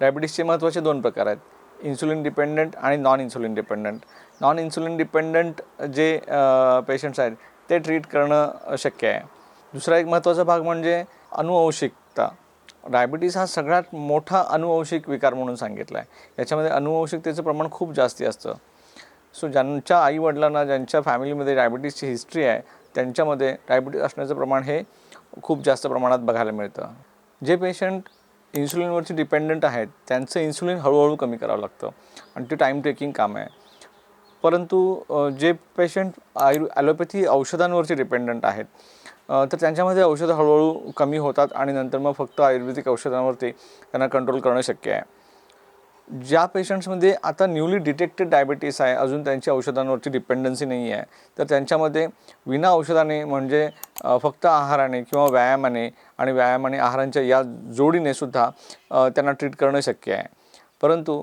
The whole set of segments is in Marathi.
डायबिटीसचे महत्त्वाचे दोन प्रकार आहेत. इन्सुलिन डिपेंडंट आणि non insulin dependent non insulin dependent जे पेशंट्स आहेत ते ट्रीट करणं शक्य आहे. दुसरा एक महत्त्वाचा भाग म्हणजे अनुवंशिकता डायबिटीस हा सगळ्यात मोठा अनुवंशिक विकार म्हणून सांगितला आहे याच्यामध्ये अनुवंशिकतेचं प्रमाण खूप जास्ती असतं. सो ज्यांच्या आईवडिलांना ज्यांच्या फॅमिलीमध्ये डायबिटीसची हिस्ट्री आहे त्यांच्यामध्ये डायबिटीस असण्याचं प्रमाण हे खूप जास्त प्रमाणात बघायला मिळतं. जे पेशंट इन्सुलिनवरती डिपेंडंट आहेत त्यांचं इन्सुलिन हळूहळू कमी करावं लागतं. आणि ते टाईम टेकिंग काम आहे. परंतु जे पेशंट आयु ॲलोपॅथी औषधांवरती डिपेंडंट आहेत तर त्यांच्यामध्ये औषधं हळूहळू कमी होतात आणि नंतर मग फक्त आयुर्वेदिक औषधांवरती त्यांना कंट्रोल करणं शक्य आहे. ज्या पेशंट्समध्ये आता न्यूली डिटेक्टेड डायबिटीस आहे अजून त्यांची औषधांवरची डिपेंडन्सी नाही आहे तर त्यांच्यामध्ये विना औषधाने म्हणजे फक्त आहाराने किंवा व्यायामाने आणि व्यायाम आणि आहारांच्या या जोडीने सुद्धा त्यांना ट्रीट करणं शक्य आहे. परंतु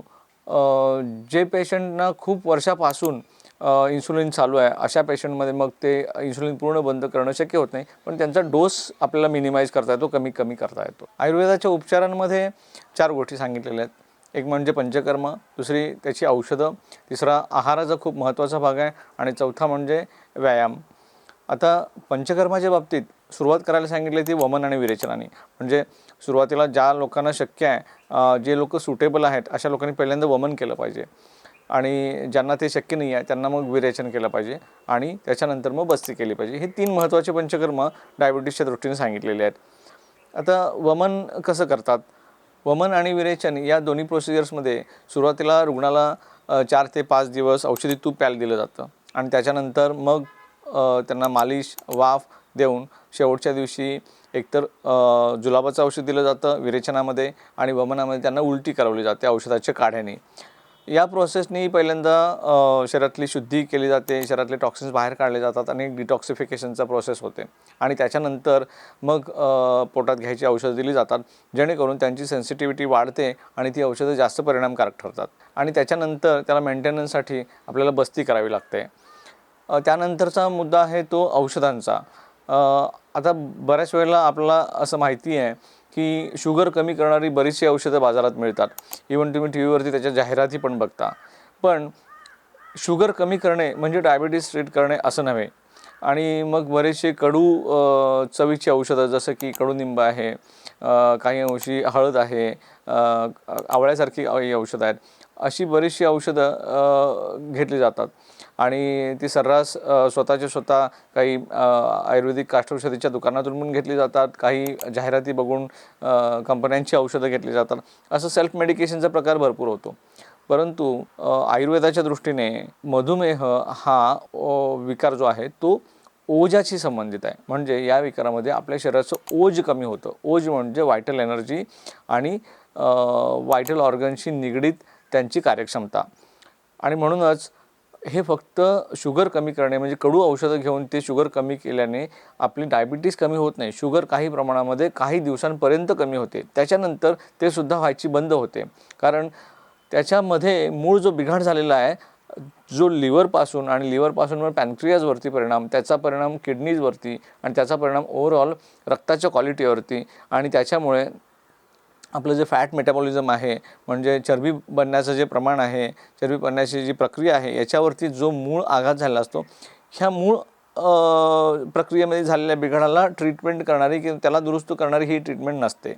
जे पेशंटना खूप वर्षापासून इन्सुलिन चालू आहे अशा पेशंटमध्ये मग ते इन्सुलिन पूर्ण बंद करणं शक्य होत नाही पण त्यांचा डोस आपल्याला मिनिमाइज करता येतो कमी कमी करता येतो. आयुर्वेदाच्या उपचारांमध्ये चार गोष्टी सांगितलेल्या आहेत. एक म्हणजे पंचकर्म दुसरी त्याची औषधं तिसरा आहाराचा खूप महत्त्वाचा भाग आहे आणि चौथा म्हणजे व्यायाम. आता पंचकर्माच्या बाबतीत सुरुवात करायला सांगितली ती वमन आणि विरेचनाने. म्हणजे सुरुवातीला ज्या लोकांना शक्य आहे जे लोक सुटेबल आहेत अशा लोकांनी पहिल्यांदा वमन केलं पाहिजे. आणि ज्यांना ते शक्य नाही आहे त्यांना मग विरेचन केलं पाहिजे आणि त्याच्यानंतर मग बस्ती केली पाहिजे. हे तीन महत्त्वाचे पंचकर्म डायबिटीसच्या दृष्टीने सांगितलेले आहेत. आता वमन कसं करतात? वमन आणि विरेचन या दोन्ही प्रोसिजर्समध्ये सुरुवातीला रुग्णाला चार ते पाच दिवस औषधी तूप प्यायला दिलं जातं. आणि त्याच्यानंतर मग त्यांना मालिश वाफ देऊन शेवटच्या दिवशी एकतर जुलाबाचं औषध दिलं जातं विरेचनामध्ये आणि वमनामध्ये त्यांना उलटी करवली जाते औषधाच्या काढ्याने. या प्रोसेसनी पहिल्यांदा शरीरातली शुद्धी केली जाते शरीरातले टॉक्सिन्स बाहेर काढले जातात आणि डिटॉक्सिफिकेशनचा प्रोसेस होते. आणि त्याच्यानंतर मग पोटात घ्यायची औषधं दिली जातात जेणेकरून त्यांची सेन्सिटिव्हिटी वाढते आणि ती औषधं जास्त परिणामकारक ठरतात. आणि त्याच्यानंतर त्याला मेंटेनन्ससाठी आपल्याला बस्ती करावी लागते. त्यानंतरचा मुद्दा आहे तो औषधांचा. आता बऱ्याच वेळेला आपल्याला असं माहिती आहे की शुगर कमी करणारी बरीचशी औषधं बाजारात मिळतात. इवन तुम्ही टी व्हीवरती त्याच्या जाहिराती पण बघता. पण शुगर कमी करणे म्हणजे डायबिटीस ट्रीट करणे असं नव्हे. आणि मग बरेचसे कडू चवीची औषधं जसं की कडुनिंब आहे काही अंशी हळद आहे आवळ्यासारखी औषधं आहेत. अशी बरीचशी औषधं घेतली जातात. आणि ती सर्रास स्वतःच्या स्वतः काही आयुर्वेदिक काष्ठौषधीच्या दुकानातून पण घेतली जातात. काही जाहिराती बघून कंपन्यांची औषधं घेतली जातात. असं सेल्फ मेडिकेशनचा प्रकार भरपूर होतो. परंतु आयुर्वेदाच्या दृष्टीने मधुमेह हा विकार जो आहे तो ओजाशी संबंधित आहे. म्हणजे या विकारामध्ये आपल्या शरीराचं ओज कमी होतं. ओज म्हणजे व्हायटल एनर्जी आणि व्हायटल ऑर्गनशी निगडीत त्यांची कार्यक्षमता. आणि म्हणूनच हे फक्त शुगर कमी करणे म्हणजे कडू औषधं घेऊन ते शुगर कमी केल्याने आपली डायबिटीस कमी होत नाही. शुगर काही प्रमाणामध्ये काही दिवसांपर्यंत कमी होते. त्याच्यानंतर ते सुद्धा व्हायची बंद होते. कारण त्याच्यामध्ये मूळ जो बिघाड झालेला आहे जो लिव्हरपासून आणि लिव्हरपासून मग पॅनक्रियाजवरती परिणाम त्याचा परिणाम किडनीजवरती आणि त्याचा परिणाम ओव्हरऑल रक्ताच्या क्वालिटीवरती आणि त्याच्यामुळे आपलं जे फॅट मेटाबॉलिझम आहे म्हणजे चरबी बनण्याचं जे प्रमाण आहे चरबी बनण्याची जी प्रक्रिया आहे याच्यावरती जो मूळ आघात झाला असतो ह्या मूळ प्रक्रियेमध्ये झालेल्या बिघाडाला ट्रीटमेंट करणारी किंवा त्याला दुरुस्त करणारी ही ट्रीटमेंट नसते.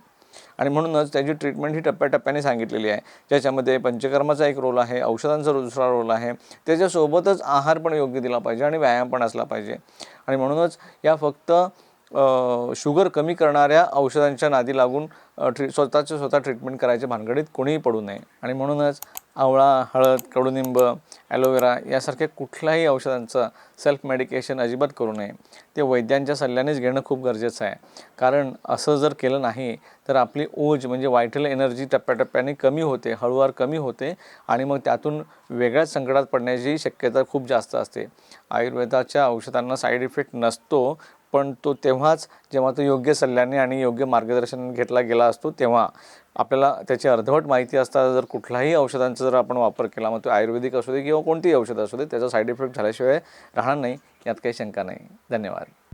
आणि म्हणूनच त्याची ट्रीटमेंट ही टप्प्याटप्प्याने सांगितलेली आहे. ज्याच्यामध्ये पंचकर्माचा एक रोल आहे औषधांचा दुसरा रोल आहे. त्याच्यासोबतच आहार पण योग्य दिला पाहिजे आणि व्यायाम पण असला पाहिजे. आणि म्हणूनच या फक्त शुगर कमी करणाऱ्या औषधांच्या नादी लागून ट्री स्वतःचे स्वतः ट्रीटमेंट करायच्या भानगडीत कोणीही पडू नये. आणि म्हणूनच आवळा हळद कडुनिंब ॲलोवेरा यासारख्या कुठल्याही औषधांचं सेल्फ मेडिकेशन अजिबात करू नये. ते वैद्यांच्या सल्ल्यानेच घेणं खूप गरजेचं आहे. कारण असं जर केलं नाही तर आपली ओज म्हणजे वायटल एनर्जी टप्प्याटप्प्याने कमी होते हळूवार कमी होते आणि मग त्यातून वेगळ्याच संकटात पडण्याची शक्यता खूप जास्त असते. आयुर्वेदाच्या औषधांना साईड इफेक्ट नसतो पण तो तेव्हाच जेव्हा तो योग्य सल्ल्याने आणि योग्य मार्गदर्शन घेतला गेला असतो तेव्हा आपल्याला त्याची अर्धवट माहिती असताना जर कुठल्याही औषधांचा जर आपण वापर केला मग तो आयुर्वेदिक असू दे किंवा कोणतीही औषधं असू दे त्याचा साईड इफेक्ट झाल्याशिवाय राहणार नाही यात काही शंका नाही. धन्यवाद.